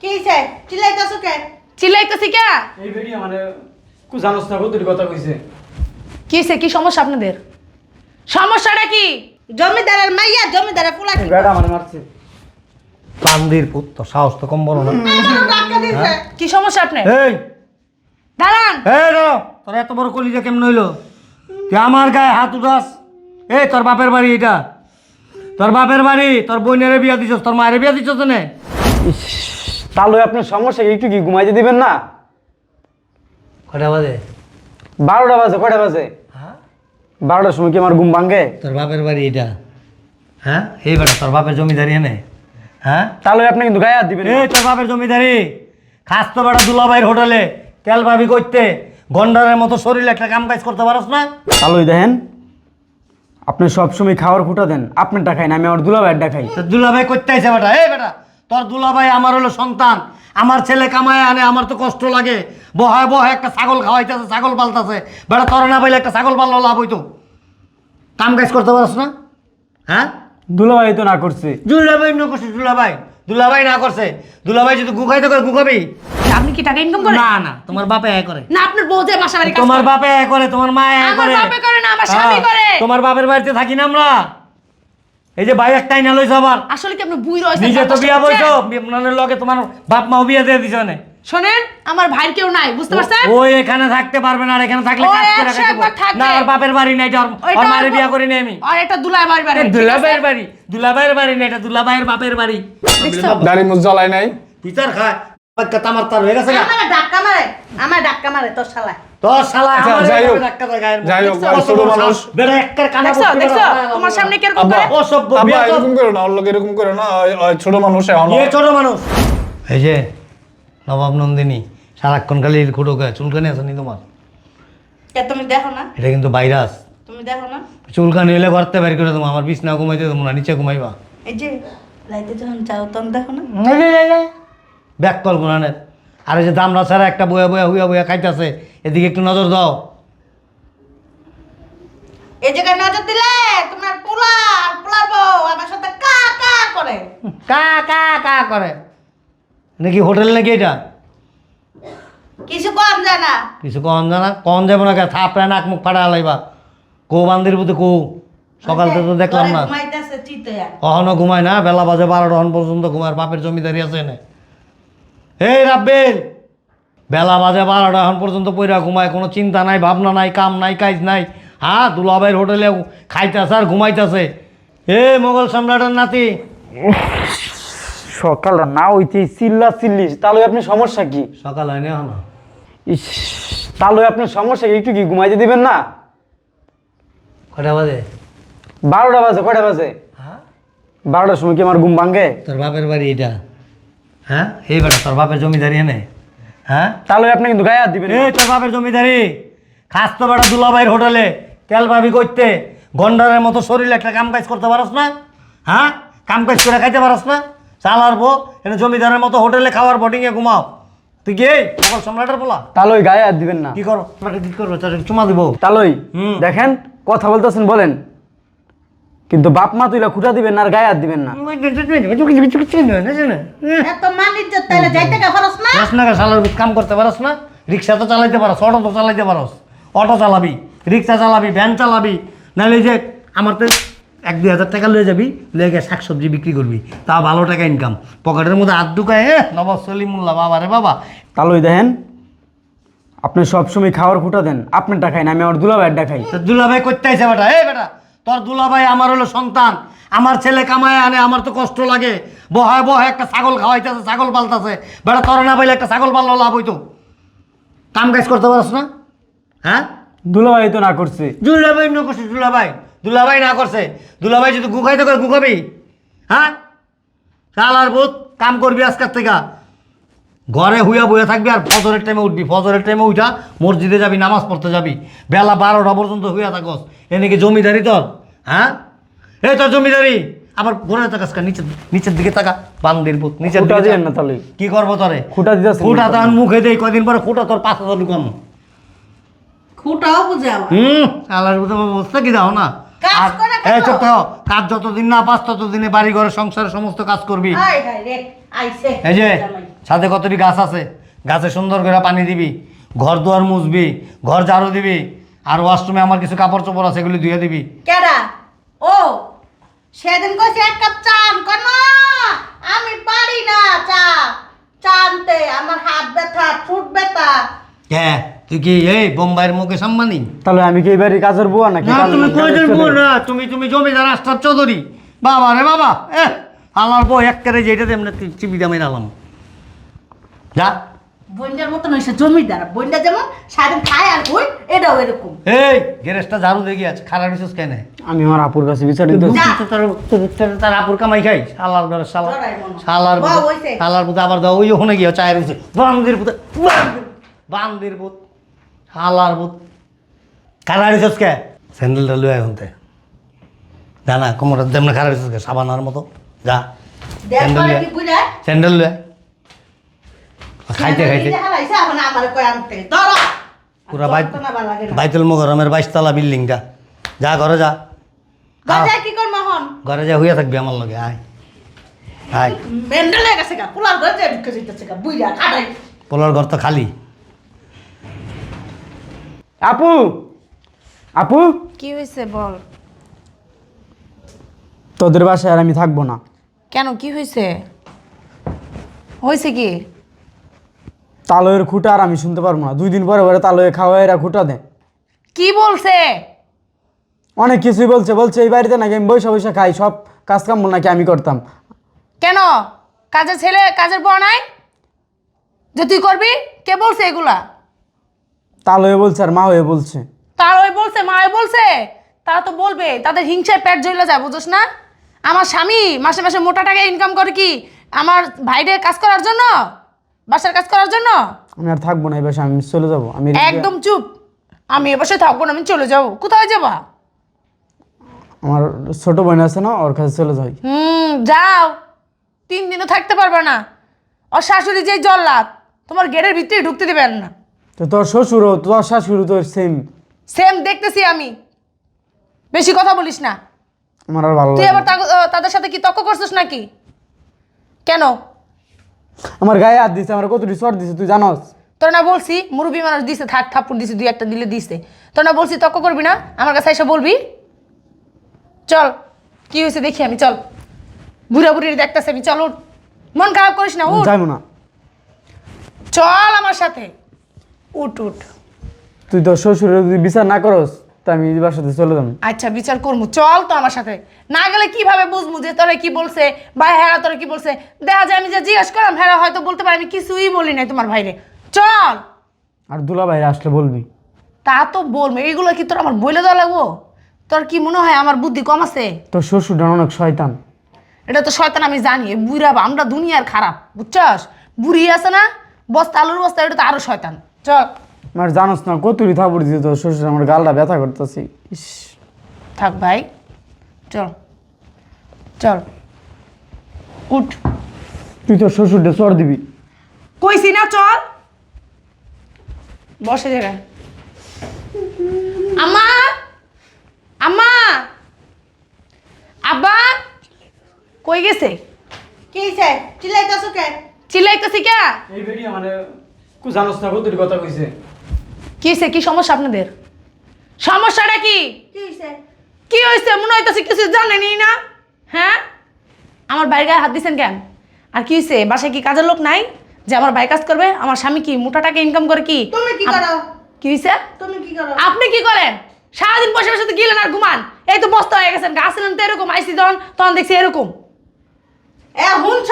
কি হইছে? চিল্লাইতাছো কে? চিল্লাইতেছি কে? এই ভিডিও মানে কু জানোস না কতটি কথা কইছে। কি হইছে? কি সমস্যা আপনাদের? সমস্যাটা কি? জমিদারের মাইয়া জমিদারের পোলা কি? বেড়া মানে মারছে। পান্দির পুত্র সাহস তো কম না। কি সমস্যা আপনার? এই! দাঁড়ান! এই রে তোর এত বড় কলিজা কেমন হইল? তুই আমার গায়ে হাত উঠাস। এই তোর বাপের বাড়ি এটা তোর বাপের বাড়ি তোর বোনের বিয়া দিছস তোর মায়ের বিয়া দিছস না তাহলে আপনার সমস্যা কি? একটু কি ঘুমাইতে দিবেন না? কটা বাজে? বারোটা বাজে কটা বাজে? হ্যাঁ? বারোটার সময় কি আমার ঘুম ভাঙ্গে তোর বাপের বাড়ি এটা। হ্যাঁ? এই বেটা তোর বাপের জমিদারি এনে। হ্যাঁ? তাহলে আপনি কিন্তু গায়ে হাত দিবেন এই তোর বাপের জমিদারি। খাস তো বেটা দুলাভাইয়ের হোটেলে। তেল ভাবি করতে। গন্ডারের মতো শরীর একটা কাম কাজ করতে পারস না? তাহলে দেখেন আপনি সবসময় খাওয়ার খুঁটা দেন। আপনারটা খাই না আমি আমার দুলাভাইয়েরটা খাই। তো দুলাভাই করতে আইছে বেটা। এই বেটা তোর দুলাভাই আমার হলো সন্তান। আমার ছেলে কামায় আনে আমার তো কষ্ট লাগে। বহায় বহায় একটা ছাগল খাওয়াইতেছে ছাগল পালতেছে। বেড়া তোর না পাইলে একটা ছাগল পাললো লাভ হইতো। কাম কাজ করতে পারস না? হ্যাঁ? দুলাভাই তো না করছে। দুলাভাই না করছে দুলাভাই। দুলাভাই না করছে। দুলাভাই যদি গু খাইতে করে গু খাবি? আপনি কি টাকা ইনকাম করেন? না না তোমার বাপে এ করে। না আপনার বউ যে বাসা বাড়ি কাজ তোমার বাপে এ করে তোমার মা এ আমার করে। বাপে করে না, আমার স্বামী হ্যাঁ, করে। তোমার বাপের বাড়িতে থাকি না আমরা। এই যে ভাই একটাই না লইছ আবার আসলে কি আপনি বুই রয়েছেন নিজে তো বিয়া বইছো আপনার লগে তোমার বাপ মাও বিয়া দিয়ে দিছ না শোনেন আমার ভাইয়ের কেউ নাই বুঝতে পারছেন ও এখানে থাকতে পারবে না আর এখানে থাকলে কাজ করে। থাকবে। না আর বাপের বাড়ি নাই এটা ওর- ওইটা ওর মায়ের বিয়া করে নি আমি আর একটা দুলাই বাড়ি বাড়ি ঠিক আছে? দুলাভাইয়ের বাড়ি দুলাভাইয়ের বাড়ি না এটা দুলাভাইয়ের বাপের বাড়ি? দাড়ি মুখ জ্বলাই নাই পিতার খায় তামার তার হয়ে গেছে গা। আমার ধাক্কা মারে আমার ধাক্কা মারে তোর শালা তোমার সামনে কীরকম করে? এরকম করো না এরকম করো না ছোট মানুষ ছোট মানুষ। এই যে নবাব নন্দিনী সারাক্ষণ খালি খুঁটো চুলকানি আছে নি তোমার? তুমি দেখো না। এটা কিন্তু ভাইরাস। তুমি দেখো না। চুলকানি হলে ঘরতে বের করে তোমার আমার বিছনা ঘুমাইতে তোমরা নিচে ঘুমাইবা। এই যে রাইতে যখন যাও তখন দেখো না। ব্যাক কল গুনানের আর এই যে দামরা ছাড়া একটা বয়া বয়া হুইয়া বয়া খাইতেছে এদিকে একটু নজর দাও। এই জায়গায় নজর দিলে তোমার পোলা আর পোলার বউ আমার সাথে কা কা করে। কা কা কা করে। নাকি হোটেল নাকি এটা? কিছু কম যায় না কিছু কম জানা? কম যাব না থাপড়ে নাক মুখ ফাটা লাইবা। কো বান্দির বুতে কো? সকাল থেকে তো দেখলাম না। কখনো ঘুমায় না বেলা বাজে বারোটা হন পর্যন্ত ঘুমায় বাপের জমিদারি আছে এনে। এই রাব্বিল বেলা বাজে বারোটা এখন পর্যন্ত পইরা ঘুমায় কোনো চিন্তা নাই ভাবনা নাই কাম নাই কাজ নাই। হ্যাঁ দুলাভাইয়ের হোটেলে খাইতেছে আর ঘুমাইতেছে। এ মোগল সম্রাটের নাতি। সকাল না হইতে চিল্লা চিল্লিস তাহলে আপনি সমস্যা কি? সকাল হয় না ইস তাহলে আপনার সমস্যা কি? একটু কি ঘুমাইতে দিবেন না? কটা বাজে? বারোটা বাজে কটা বাজে? হ্যাঁ বারোটার সময় কি আমার ঘুম ভাঙ্গে তোর বাপের বাড়ি এটা। হ্যাঁ? এই বেটা তোর বাপের জমিদারি এনে। হ্যাঁ? তাহলে আপনি কিন্তু গায়ে হাত দিবেন এই তোর বাপের জমিদারি। খাস তো বেটা দুলাভাইয়ের হোটেলে। তেল ভাবি করতে গন্ডারের মতো শরীর একটা কাম কাজ করতে পারস না। হ্যাঁ? কাম কাজ করে খাইতে পারস না। চালার বো এটা জমিদারের মতো হোটেলে খাওয়ার বোটিংয়ে ঘুমাও। তুই কি এই সকল সম্রাটের বলা তাহলে গায়ে হাত দিবেন না। কি করো? কি করব? চুমা দিব। তাহলে হুম। দেখেন কথা বলতেছেন বলেন। কিন্তু বাপ মা তুইলা খুঁটা দিবেন না আর গায়ে হাত দিবেন না। এত মান ইজ্জত তাইলে যাইতে কা খরচ না? দশ টাকা সালার কাম করতে পারস না। রিক্সা তো চালাইতে পারস অটো তো চালাইতে পারস। অটো চালাবি রিক্সা চালাবি ভ্যান চালাবি। নাহলে যে আমার তো এক দুই হাজার টাকা লয়ে যাবি লয়ে গিয়ে শাক সবজি বিক্রি করবি। তা ভালো টাকা ইনকাম পকেটের মধ্যে হাত ঢুকায় এ নবাব সলিমুল্লাহ বাবা রে বাবা। তাহলে ওই দেখেন আপনি সবসময় খাওয়ার খুঁটা দেন আপনার খাই না আমি আমার দুলাভাইয়েরটা খাই তো দুলাভাই করতে আইছে বেটা এ বেটা তোর দুলাভাই আমার হলো সন্তান। আমার ছেলে কামায় আনে আমার তো কষ্ট লাগে। বহায় বহায় একটা ছাগল খাওয়াইতেছে ছাগল পালতাছে। বেটা তোর না পাইলে একটা ছাগল পাললো লাভ হইতো। কাম কাজ করতে পারস না? হ্যাঁ? দুলাভাই তো না করছে। দুলাভাই না করছে দুলাভাই। দুলাভাই না করছে। দুলাভাই যদি গু খাইতে করে গু খাবি হ্যাঁ? শালার বুত কাম করবি আজকের থেকে। ঘরে হুইয়া বইয়া থাকবি আর ফজরের টাইমে উঠবি। ফজরের টাইমে উঠা মসজিদে যাবি নামাজ পড়তে যাবি। বেলা বারোটা পর্যন্ত হুইয়া থাকস। এনে কি জমিদারি তোর? হ্যাঁ? এই তোর জমিদারি। আবার ঘরে তাকাস কা নিচের নিচের দিকে তাকা। বান্দির পুত নিচের দিকে দিবেন না তাহলে। কি করব তোরে? খুঁটা দিতেছেন ফুটা তো মুখে দেই কদিন পরে খুঁটা তোর পাঁচ হাজার ঢুকাম খুঁটাও বুঝে আমার হুম? শালার বুঝে অবস্থা কি দাও না? কাজ আর- করে এই থাকো। কাজ যতদিন না পাস ততদিনে বাড়ি ঘরে সংসারে সমস্ত কাজ করবি। হাই হাই রে আইছে। এই যে। সাথে কতটি গাছ আছে? গাছে সুন্দর করে পানি দিবি। ঘর দুয়ার মুছবি। ঘর ঝাড়ু দিবি। আর ওয়াশরুমে আমার কিছু কাপড় চোপড় আছে এগুলি ধুয়ে দিবি। কেডা? ও সেদিন কইছে এক কাপ চা আন কেন আমি পারি না চা। চা আনতে আমার হাত ব্যথা ঠুট ব্যথা। হ্যাঁ তুই কি এই বোম্বাইয়ের মুখে সম্মানী? তাহলে আমি কি এই বাড়ির কাজের বুয়া নাকি না তুমি কয়জন? বউ না তুমি তুমি জমিদার আস্তার চৌধুরী। বাবা রে বাবা এ আমার বউ এক করে যেটা তেমনি চিবি দামে আলাম। যা। বন্যার মতন হয়েছে জমিদার বন্যা যেমন সারাদিন খায় আর বই এটাও এরকম। এই গ্যারেজটা ঝাড়ু দেখি আছে খারাপ বিশেষ কেন? আমি আমার আপুর কাছে বিচার দিতে যা। তার আপুর কামাই খাই শালার ঘরে। শালার হইছে। শালার পুতে আবার দাও ওই ওখানে গিয়ে চায়ের হয়েছে বান্দির পুতে বান্দির- পুত শালার পুত খারাপ বিশেষ কে? স্যান্ডেলটা লুয়ে এখনতে জানা কোমরের যেমন খারাপ বিশেষ কে সাবানার মতো। যা। স্যান্ডেল লুয়ে স্যান্ডেল লুয়ে খাইতে খাইতে। আনতে। ধরো। পুরা বাই যন্ত্রণা ভালো লাগে না। বাইতুল মোগরমের বাইশতলা বিল্ডিংটা। যা ঘরে যা। ঘরে যা হইয়া থাকবি আমার লগে আয়। আয়। হয়ে পোলার ঘর তো খালি। আপু! আপু! কি হয়েছে বল? তোদের বাসায় আর আমি থাকব না। কেন কি হয়েছে হয়েছে কি? তালয়ের খুঁটা আর আমি শুনতে পারব না। দুই দিন পরে পরে তালয়ে খাওয়া এরা খুঁটা দেয়। কি বলছে? অনেক কিছুই বলছে। বলছে এই বাড়িতে নাকি আমি বৈশা বৈশা খাই সব কাজ কাম নাকি আমি করতাম। কেন? কাজের ছেলে কাজের বউ নাই? যে তুই করবি? কে বলছে এগুলা? তালয়ে বলছে আর মা হয়ে বলছে। তার ওই বলছে মা ওই বলছে? তারা তো বলবে তাদের হিংসায় পেট জ্বলে যায় বুঝোস না? আমার স্বামী মাসে মাসে মোটা টাকা ইনকাম করে কি? আমার ভাইরে কাজ করার জন্য? বাসার কাজ করার জন্য? আমি আর থাকব না এই বাসায় আমি চলে যাব। আমি একদম চুপ। আমি এবছর থাকব না আমি চলে যাব। কোথায় যাবা? আমার ছোট বোন আছে না ওর কাছে চলে যাই। হুম যাও। তিন দিনও থাকতে পারবে না। ওর শাশুড়ি যেই জল্লাদ তোমার গেটের ভিতরে ঢুকতে দেবেন না। তো তোর শ্বশুরও তোর শাশুড়ি তোর সেম সেম দেখতেছি আমি। বেশি কথা বলিস না। আমার আর ভালো তুই আবার তাদের সাথে কি তর্ক করছিস নাকি? কেন? আমার গায়ে হাত দিছে আমার কতটি চর দিছে তুই জানস? তোর না বলছি মুরব্বী মানুষ দিছে থাক থাপ্পড় দিছে দুই একটা দিলে দিছে। তোর না বলছি তর্ক করবি না আমার কাছে এসে বলবি। চল কি হয়েছে দেখি আমি চল। বুড়া বুড়ির দেখতেছে আমি চল উঠ। মন খারাপ করিস না উঠ। যাইবো না। চল আমার সাথে। উঠ উঠ। তুই তোর শ্বশুরের যদি বিচার না করস তা আমি বাসাতে চলে যাব। আচ্ছা বিচার করব চল তো আমার সাথে। না গেলে কীভাবে বুঝব যে তোরা কি বলছে বা হ্যাঁ তোরা কি বলছে? দেখা যায় আমি যে জিজ্ঞেস করলাম হ্যাঁ হয়তো বলতে পারি। আমি কিছুই বলি নাই তোমার ভাইরে। চল! আর দুলা বাইরে আসলে বলবি? তা তো বলব। এইগুলো কি তোর আমার বলে দেওয়া লাগবো? তোর কি মনে হয় আমার বুদ্ধি কম আছে? তোর শ্বশুরটা অনেক শয়তান। এটা তো শয়তান আমি জানি। বুড়া আমরা দুনিয়ার খারাপ বুঝছস? বুড়ি আছে না? বস্তা আলুর বস্তা এটা তো আরও শয়তান। চল। আমার জানোস না কতটি থাপড় দিতে তোর শ্বশুর আমার গালটা ব্যথা করতেছি। ইস। থাক ভাই চল চল উঠ। তুই তোর শ্বশুরটা চর দিবি। কইছি না চল। বসে জায়গায়। আম্মা আম্মা আব্বা কই গেছে? কি হয়েছে চিল্লাইতেছো কে? চিল্লাইতেছি কে? এই ভিডিও মানে কু জানোস না কতটি কথা কইছে। কি হয়েছে কি সমস্যা আপনাদের? সমস্যাটা কি? কি হয়েছে কি হয়েছে মনে হইতেছে কিছু জানেনি না। হ্যাঁ? আমার বাইরে গায়ে হাত দিছেন কেন? আর কি হয়েছে বাসায় কি কাজের লোক নাই? যে আমার বাই কাজ করবে? আমার স্বামী কি মোটা টাকা ইনকাম করে কি? তুমি কি করো? কি হয়েছে তুমি কি করো? আপনি কি করেন? সারাদিন বসে বসে তো গেলেন আর ঘুমান। এই তো বস্তা হয়ে গেছেন আসলেন তো এরকম আইসি যখন তখন দেখছি এরকম। এ হুনছ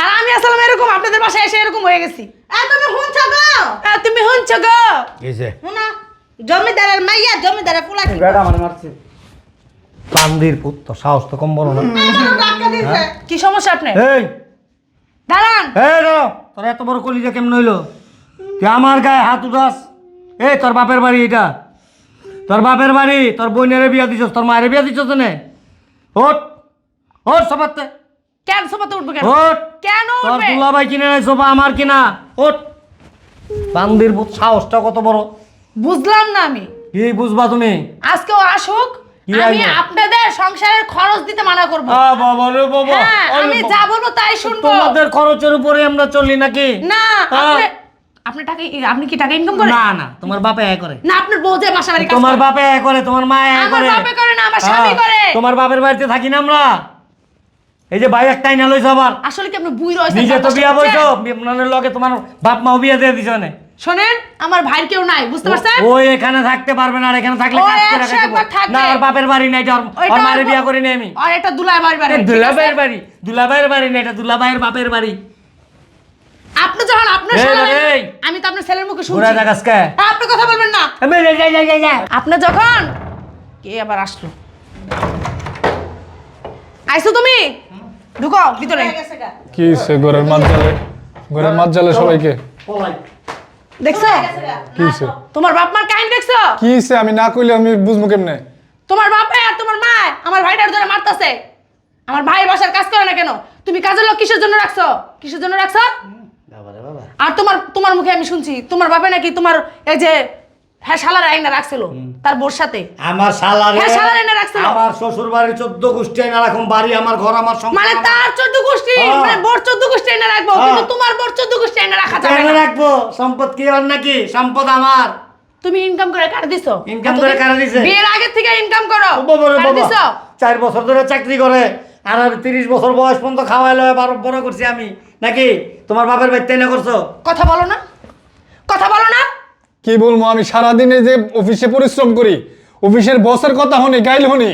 আর আমি আসলাম এরকম আপনাদের বাসায় এসে এরকম হয়ে গেছি। এ তুমি হুনছ গো? হ্যাঁ তুমি শুনছ গো? গেছে হুনা জমিদারের মাইয়া জমিদারের পোলা কি বেটা মানে মারছে। বান্দির পুত তো সাহস তো কম বড় না। কি সমস্যা আপনার? এই। দাঁড়ান। এই রে তোর এত বড় কলিজা কেমন হইল? তুই আমার গায়ে হাত উঠাস। এই তোর বাপের বাড়ি এটা। তোর বাপের বাড়ি তোর বোনের বিয়া দিছস তোর মায়ের বিয়া দিছস নে ওট ওট সবাতে কেন সোফাতে উঠবে কেন? ওট! কেন তোর উঠবে? দুলাভাই কিনে নাই সোফা আমার কিনা। ওট! বান্দির সাহসটা কত বড়? বুঝলাম না আমি। কি বুঝবা তুমি? আজকেও আসুক কি আমি আইবো? আপনাদের সংসারের খরচ দিতে মানা করব। আ বাবা রে বাবা। হ্যাঁ আরে আমি বাবা। যা বলব তাই শুনব। তোমাদের খরচের উপরে আমরা চলি নাকি? না। আপনি আপনি টাকা আপনি কি টাকা ইনকাম করেন? না না তোমার বাপে আয় করে। না আপনার বউ যে বাসা বাড়ি কাজ তোমার করে। বাপে আয় করে তোমার মা আয় আমার করে। বাপে করে না, আমার স্বামী হ্যাঁ, করে। তোমার বাপের বাড়িতে থাকি না আমরা? এই যে ভাই একটাই না লইছ আবার। আসলে কি আপনি বুই রয়েছেন নিজে তো বিয়া বইছো আপনার লগে তোমার বাপ মাও বিয়া দিয়ে দিছ না শোনেন আমার ভাইয়ের কেউ নাই বুঝতে পারছেন? ওই এখানে থাকতে পারবে না আর এখানে থাকলে কাজ করে। থাকবে। না আর বাপের বাড়ি নাই ওর- ওর মারে বিয়া করে নি আমি। আর এটা দুলাই বাড়ি বাড়ি ঠিক আছে? দুলাভাইয়ের বাড়ি দুলাভাইয়ের বাড়ি না এটা দুলাভাইয়ের বাপের বাড়ি। আপনি যখন আপনার এই। আমি তো আপনার ছেলের মুখে শুনছি। জাগাস কে? আপনি কথা বলবেন না। আমি যাই যাই যাই আপনি যখন কে আবার আসলো? আইছো তুমি? ঢুকো ভিতরে। কি হয়েছে ঘরের মাছ জালে ঘরের মাছ জালে সবাইকে? দেখছ। কি হয়েছে তোমার বাপ মার কাহিনী দেখছ? কি হয়েছে আমি না কইলে আমি বুঝব কেমনে? তোমার বাপে আর তোমার মা আমার ভাইটার ধরে মারতাছে। আমার ভাই বাসার কাজ করে না কেন? তুমি কাজের লোক কিসের জন্য রাখছো? কিসের জন্য রাখছো? বাবা রে বাবা। আর তোমার তোমার মুখে আমি শুনছি তোমার বাপে নাকি তোমার এই যে হ্যাঁ শালার আইনা রাখছিল তার বোর সাথে। আমার শালারে হ্যাঁ, শালারে এনে রাখছিল। আমার শ্বশুর বাড়ির চোদ্দ গোষ্ঠী না রাখুন বাড়ি আমার ঘর আমার সংসার মানে তার চোদ্দ গোষ্ঠী হ্যাঁ। মানে বোর চোদ্দ গোষ্ঠী এনে রাখব হ্যাঁ। কিন্তু তোমার বোর চোদ্দ গোষ্ঠী এনে রাখা যাবে না। রাখব? সম্পদ কি আর নাকি? সম্পদ আমার। তুমি ইনকাম করে কার দিছো? Income করে কারে দিছে? বিয়ের আগে থেকে ইনকাম করো। কার দিছো? চার বছর ধরে চাকরি করে আর আমি তিরিশ বছর বয়স পর্যন্ত খাওয়াইলো বারো বড় করছি আমি। নাকি? তোমার বাপের বাড়িতে না করছ? কথা বলো না। কথা বলো না। কি বলব আমি? সারাদিনে যে অফিসে পরিশ্রম করি অফিসের বসের কথা শুনি গাইল শুনি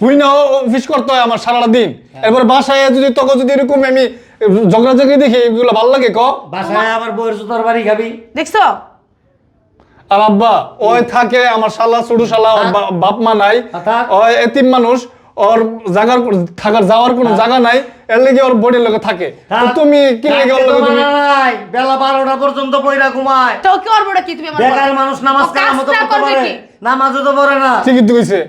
হুই না অফিস করতে হয় আমার সারাটা দিন এবার বাসায় যদি তখন যদি এরকম আমি ঝগড়াঝগড়ি দেখি এগুলো ভালো লাগে ক? বাসায় আবার জুতার বাড়ি খাবি? দেখছ? আর আব্বা ওই থাকে আমার শালা ছোট শালা বাপ মা নাই। থাক। ওই এতিম মানুষ ওর জাগার থাকার যাওয়ার কোনো জায়গা নাই এর লেগে ওর বডির লগে থাকে। তুমি কি লেগে ওর লগে তুমি নাই, বেলা বারোটা পর্যন্ত পয়রা ঘুমায়। তো কি করব কি? তুমি আমার বেকার মানুষ নামাজ কালাম মতো কাজটা করতে পারে? নামাজও তো পড়ে না। ঠিকই তো কইছে।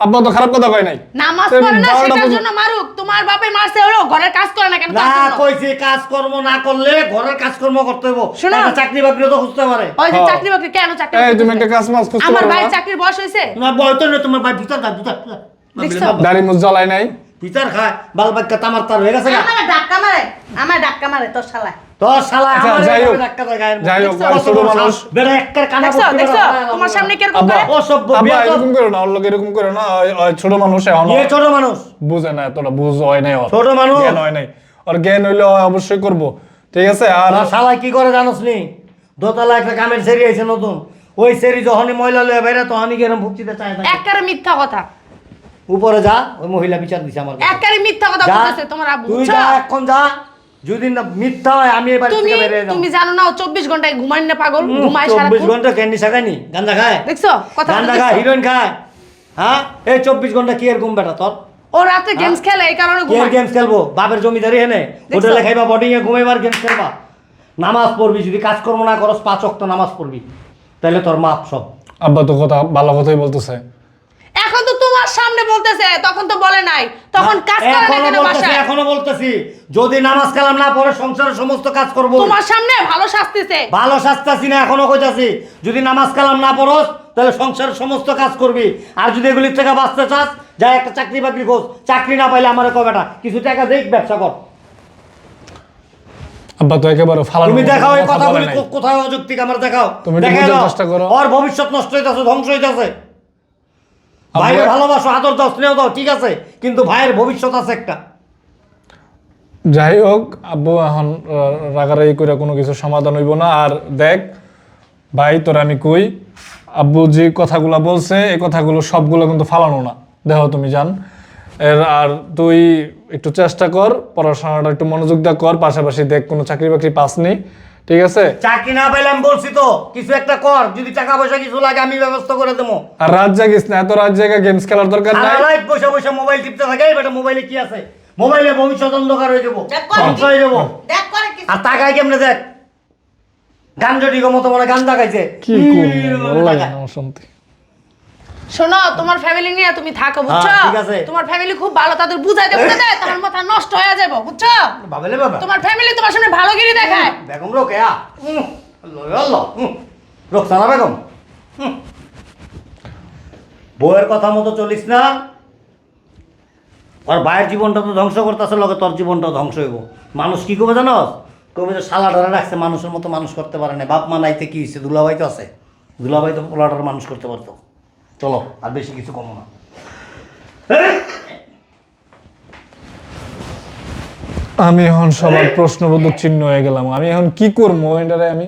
আব্বা তো খারাপ কথা কয় নাই। নামাজ পড়ে না সেটার জন্য মারুক। তোমার বাপে মারছে হলো ঘরের কাজ করে না কেন? না। কইছি কাজকর্ম না করলে ঘরের কাজকর্ম করতে হইব। শোনো। একটা চাকরি বাকরি তো খুঁজতে পারে। ওই যে হ্যাঁ। চাকরি বাকরি কেন চাকরি এই তুমি একটা কাজ মাছ খুঁজতে আমার ভাই না চাকরির বয়স হয়েছে তোমার বয় তো নেই তোমার ভাই ভিতর খা ভিতর? দাড়ি মুখ জ্বালাই নাই। ভিতর খায় বাল বাক্কা তামার তার হয়ে গেছে আমার ধাক্কা মারে আমার ধাক্কা মারে তোর শালা তোর শালা আচ্ছা, আমার যাই হোক। যাই হোক? আর ছোট মানুষ। সাহস? একটার কানা দেখছ? দেখছ? তোমার সামনে কীরকম আব্বা করে? অসভ্য আব্বা এরকম করো না ওর লোক এরকম করো না ওই- ওই ছোট মানুষ এখন। বিয়ে ছোট মানুষ। বুঝে না এতটা বুঝ হয় নাই ছোট মানুষ। জ্ঞান হয় নাই। ওর জ্ঞান হইলে অবশ্যই করব। ঠিক আছে? আর আর শালা কি করে জানোস নি? দোতলা একটা কামের সেরি আছে নতুন। ওই সেরি যখনই ময়লা লয়ে বাইরে তখনই গেলাম ভুক্তিতে চায় থাকে। একবারে মিথ্যা কথা। উপরে যা ওই মহিলা বিচার দিছে আমার কাছে। একবারে মিথ্যা কথা বলতেছে তোমার আব্বু তুই যা এখন যা। যদি না মিথ্যা হয় আমি এবার তুমি থেকে বেরিয়ে যাব। তুমি জানো না ও চব্বিশ ঘন্টায় ঘুমায় না পাগল? ঘুমায় চব্বিশ সারাক্ষণ। ঘণ্টা ক্যান্ডি খায়নি গান্দা খায়? দেখছ? কথা গান্দা খায় হিরোইন খায়। হ্যাঁ? এই চব্বিশ ঘণ্টা কি এর ঘুম বেটা তোর? ও রাতে গেমস খেলে এই কারণে কি এর গেমস খেলব? বাপের জমিদারি হেনে? হোটেলে খাইবা বোর্ডিং এ ঘুমাইবার গেমস খেলবা। নামাজ পড়বি যদি কাজকর্ম না করস পাঁচ অক্ত নামাজ পড়বি। তাহলে তোর মাপ সব। আব্বা তো কথা ভালো কথাই বলতেছে। সামনে বলতেছে তখন তো বলে নাই। তখন কাজ করে না এখনও কেন বলতেছি বাসায়। এখনও বলতেছি যদি নামাজ কালাম না পড়ে সংসারের সমস্ত কাজ করব। তোমার সামনে ভালো শাস্তিছে। ভালো শাস্তাছি না এখনও কইতাছি যদি নামাজ কালাম না পড়স তাহলে সংসারের সমস্ত কাজ করবি। আর যদি এগুলির থেকে বাঁচতে চাস যা একটা চাকরি বাকরি খোঁজ। চাকরি না পাইলে আমার কবেটা কিছু টাকা দেখ ব্যবসা কর। আব্বা তো একেবারে ফালানো তুমি দেখাও এই কথা বলে কথাগুলি কোথায় অযৌক্তিক আমার দেখাও। তুমি দাও। চেষ্টা করো। ওর ভবিষ্যৎ নষ্ট হইতাছে ধ্বংস হইতাছে। ভাইয়ের ভালোবাসো আদর দাও স্নেহ দাও ঠিক আছে? কিন্তু ভাইয়ের ভবিষ্যৎ আছে একটা। যাই হোক আব্বু এখন রাগারাগি করে কোনো কিছু সমাধান হইব না। আর দেখ ভাই তোর আমি কই? আব্বু যে কথাগুলো বলছে এই কথাগুলো সবগুলো কিন্তু ফালানো না। দেখো তুমি জান। এর আর তুই একটু চেষ্টা কর পড়াশোনাটা একটু মনোযোগ দিয়ে কর। পাশাপাশি দেখ কোনো চাকরি বাকরি পাসনি। ঠিক আছে? চাকরি না পাইলে আমি বলছি তো কিছু একটা কর যদি টাকা পয়সা কিছু লাগে আমি ব্যবস্থা করে দেবো। আর রাত জাগিস না এত রাত জায়গা গেমস খেলার দরকার নাই? রাত বসে বসে মোবাইল টিপতে থাকে বেটা মোবাইলে কি আছে? মোবাইলে ভবিষ্যৎ অন্ধকার হয়ে যাব দেখ করে ধ্বংস কি? হয়ে যাব। দেখ করে কি। আর তাকায় কেমনে দেখ? গান জটিগো মতো মনে গান দেখাইছে কি ভালো লাগে না আমার শুনতে। শোনো তোমার ফ্যামিলি নিয়ে তুমি থাকো হ্যাঁ, বুঝছ? তোমার ফ্যামিলি খুব ভালো তাদের বুঝাইতে বুঝাইতে তোমার মাথা নষ্ট হয়ে যাব বুঝছ? ভাবলে বাবা। তোমার ফ্যামিলি তোমার সামনে ভালো গিরি দেখায় বেগম রোকেয়া আল্লাহ রোকসানা বেগম। বউয়ের কথা মতো চলিস না। আর ভাইয়ের জীবনটা তো ধ্বংস করতেছে লগে তোর জীবনটা ধ্বংস হইব। মানুষ কি করবে জানো? কবে তো শালা ধরে রাখছে মানুষের মতো মানুষ করতে পারে না। বাপ মা নাইতে কি হয়েছে দুলাভাই তো আছে। দুলাভাই তো পোলাটার মানুষ করতে পারতো। চলো, আর বেশি কিছু কমো না। আমি এখন সবার প্রশ্নবোধক চিহ্ন হয়ে গেলাম। আমি এখন কি করব? এটারে আমি